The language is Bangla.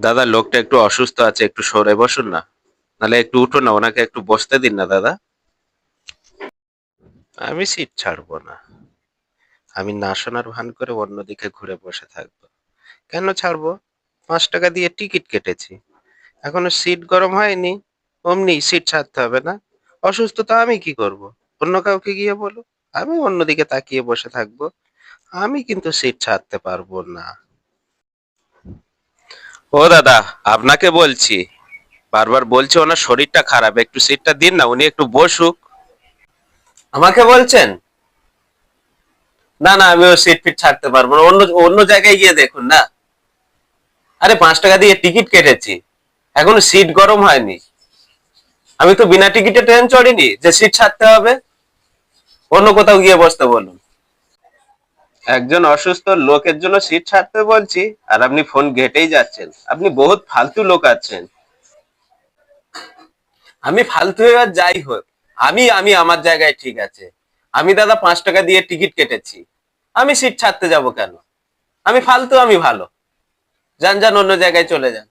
দাদা, লোকটা একটু অসুস্থ আছে, একটু সরে বসুন না। নাহলে একটু উঠুন না, ওনাকে একটু বসতে দিন না, দাদা। আমি সিট ছাড়বো না। আমি না শোনার ভান করে অন্যদিকে ঘুরে বসে থাকব। কেন ছাড়বো? পাঁচ টাকা দিয়ে টিকিট কেটেছি। এখনও সিট গরম হয়নি। অমনি সিট ছাড়তে হবে না। অসুস্থ তো আমি কি করব? অন্য কাউকে গিয়ে বলো আমি অন্যদিকে তাকিয়ে বসে থাকব। আমি কিন্তু সিট ছাড়তে পারব না। ও দাদা, আপনাকে বলছি। বারবার বলছি ওনার শরীরটা খারাপ, একটু সিটটা দিন না, উনি একটু বসুক। আমাকে বলছেন? না না, আমি ও সিট ফিট ছাড়তে পারব না। অন্য অন্য জায়গায় গিয়ে দেখুন না। আরে, পাঁচ টাকা দিয়ে টিকিট কেটেছি। এখনও সিট গরম হয়নি। আমি তো বিনা টিকিটে ট্রেন চড়িনি। যে সিট ছাড়তে হবে, অন্য কোথাও গিয়ে বসতে বলুন। একজন অসুস্থ লোকের জন্য সিট ছাড়তে বলছি, আর আপনি ফোন ঘেটেই যাচ্ছেন। আপনি বহুত ফালতু লোক আছেন। আমি ফালতু আর যাই হোক। আমি আমি, আমার জায়গায় ঠিক আছে। আমি দাদা পাঁচ টাকা দিয়ে টিকিট কেটেছি। আমি সিট ছাড়তে যাব কেন? আমি ফালতু, আমি ভালো। যান যান, অন্য জায়গায় চলে যান।